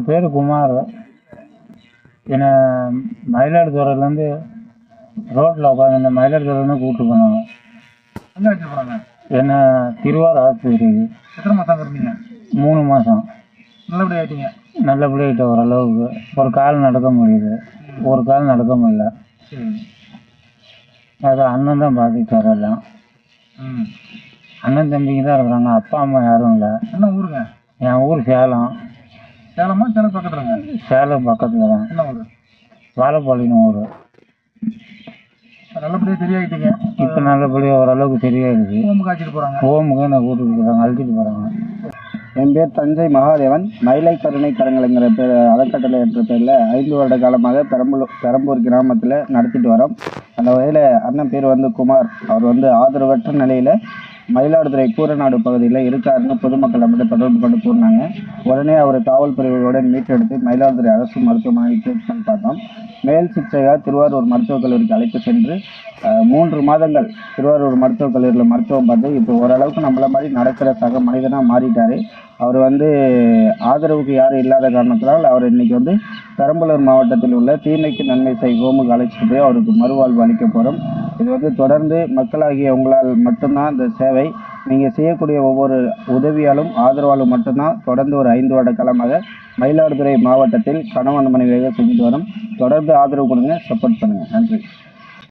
பேர் குமார். என்னை மயிலாடுதுறையிலேருந்து ரோட்டில் உட்காந்து இந்த மயிலாடுதுறையிலேருந்து கூப்பிட்டு போனாங்க. எங்கே வச்சுட்டு போகிறாங்க என்னை திருவாரூர் ஆஸ்பத்திரிக்கு. எத்தனை மாதம் இருந்தீங்க? மூணு மாதம் நல்லபடி ஆயிட்டீங்க? நல்லபடியாகிட்ட ஓரளவுக்கு. ஒரு கால் நடக்க முடியுது. ஒரு கால் நடக்க முடியல. அது அண்ணன் தான் பார்த்துக்கிட்டாரு எல்லாம். ம். அண்ணன் தம்பிங்க தான் இருக்கிறாங்க. அப்பா அம்மா யாரும் இல்லை. என்ன ஊருங்க? என் ஊர் சேலம். சேலமா சேலம் பக்கத்துலங்க? சேலம் பக்கத்தில் தான். என்ன ஊர்? வாழைப்பாளையம் ஊர். நல்லபடியாக சரியாயிட்டீங்க இப்போ நல்லபடியாக ஓரளவுக்கு சரியாயிடுச்சு ஹோமுக்கு அழைச்சிட்டு போகிறாங்க ஹோமுக்கு என்னை கூட்டிட்டு போகிறாங்க அழைச்சிட்டு போகிறாங்க என் பேர் தஞ்சை மகாதேவன். மயிலை கருணை கரங்களைங்கிற பேர் அறக்கட்டளை என்ற பேரில் ஐந்து வருட காலமாக பெரம்பலூர் பெரம்பூர் கிராமத்தில் நடத்திட்டு வரோம். அந்த வகையில் அண்ணன் பேர் வந்து குமார். அவர் வந்து ஆதரவற்ற நிலையில் மயிலாடுதுறை கூரநாடு பகுதியில் இருக்காருன்னு பொதுமக்கள் நம்மகிட்ட தொடர்பு கொண்டு கூறினாங்க. உடனே அவர் காவல் பிரிவுகளுடன் மீட்டெடுத்து மயிலாடுதுறை அரசு மருத்துவமனை ட்ரீட்மெண்ட் பார்த்தோம். மேல் சிகிச்சையாக திருவாரூர் மருத்துவக் கல்லூரிக்கு அழைத்து சென்று மூன்று மாதங்கள் திருவாரூர் மருத்துவக் கல்லூரியில் மருத்துவம் பார்த்து இப்போ ஓரளவுக்கு நம்மள மாதிரி நடக்கிற சக மனிதனாக மாறிட்டார். அவர் வந்து ஆதரவுக்கு யாரும் இல்லாத காரணத்தினால் அவர் இன்றைக்கி வந்து பெரம்பலூர் மாவட்டத்தில் உள்ள தீமைக்கு நன்மை செய்வோமுக்கு அழைச்சிட்டு போய் அவருக்கு மறுவாழ்வு அளிக்க போகிறோம் இது வந்து தொடர்ந்து மக்களாகிய உங்களால் மட்டும்தான் இந்த சேவை நீங்கள் செய்யக்கூடிய ஒவ்வொரு உதவியாலும் ஆதரவாலும் மட்டும்தான் தொடர்ந்து ஒரு ஐந்து வருட காலமாக மயிலாடுதுறை மாவட்டத்தில் கணவன் மனைவியாக செஞ்சுட்டு வரும். தொடர்ந்து ஆதரவு கொடுங்க சப்போர்ட் பண்ணுங்கள் நன்றி.